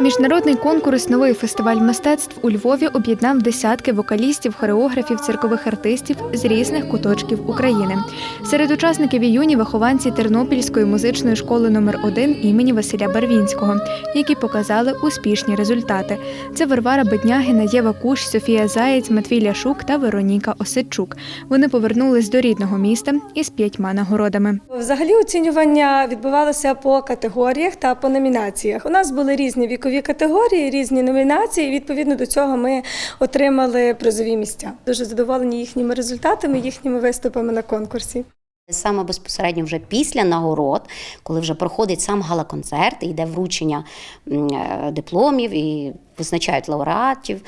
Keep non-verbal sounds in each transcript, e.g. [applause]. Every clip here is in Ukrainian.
Міжнародний конкурс Новий фестиваль мистецтв у Львові об'єднав десятки вокалістів, хореографів, циркових артистів з різних куточків України. Серед учасників і юні вихованці Тернопільської музичної школи номер 1 імені Василя Барвінського, які показали успішні результати. Це Варвара Беднягіна, Єва Куш, Софія Заєць, Матвій Ляшук та Вероніка Осадчук. Вони повернулись до рідного міста із п'ятьма нагородами. Взагалі оцінювання відбувалося по категоріях та по номінаціях. У нас були різні вікові категорії, різні номінації. і Відповідно до цього ми отримали призові місця. Дуже задоволені їхніми результатами, їхніми виступами на конкурсі. Саме безпосередньо вже після нагород, коли вже проходить сам гала-концерт, і йде вручення е, дипломів і визначають лауреатів.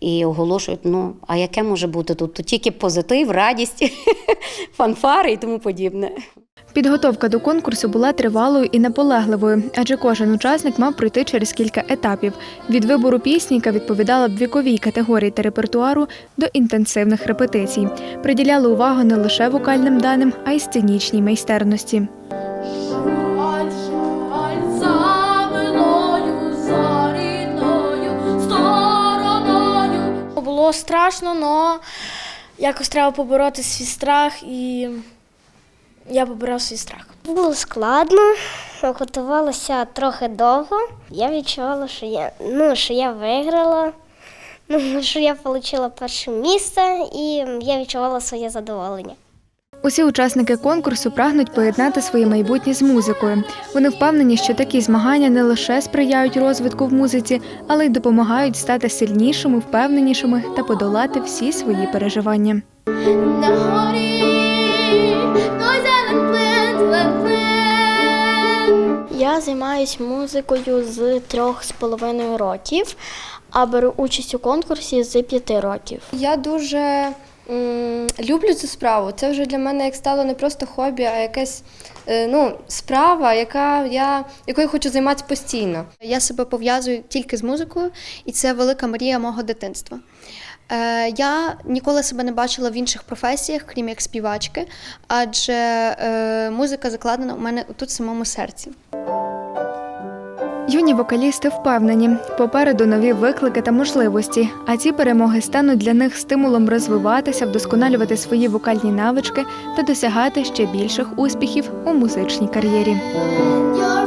І оголошують, ну а яке може бути тут? Тут тільки позитив, радість, [laughs] фанфари і тому подібне. Підготовка до конкурсу була тривалою і наполегливою, адже кожен учасник мав пройти через кілька етапів від вибору пісні, яка відповідала б віковій категорії та репертуару, до інтенсивних репетицій. Приділяли увагу не лише вокальним даним, а й сценічній майстерності. Було страшно, але якось треба побороти свій страх, і я поборов свій страх. Було складно, готувалася трохи довго. Я відчувала, що я, ну, що я виграла, ну, [laughs] що я отримала перше місце, і я відчувала своє задоволення. Усі учасники конкурсу прагнуть поєднати своє майбутнє з музикою. Вони впевнені, що такі змагання не лише сприяють розвитку в музиці, але й допомагають стати сильнішими, впевненішими та подолати всі свої переживання. На горі Я займаюся музикою з трьох з половиною років, а беру участь у конкурсі з п'яти років. Я дуже м, люблю цю справу. Це вже для мене як стало не просто хобі, а якась е, ну, справа, яка я, якою хочу займатися постійно. Я себе пов'язую тільки з музикою, і це велика мрія мого дитинства. Е, я ніколи себе не бачила в інших професіях, крім як співачки, адже е, музика закладена у мене тут в самому серці. Юні вокалісти впевнені, попереду нові виклики та можливості, а ці перемоги стануть для них стимулом розвиватися, вдосконалювати свої вокальні навички та досягати ще більших успіхів у музичній кар'єрі. Your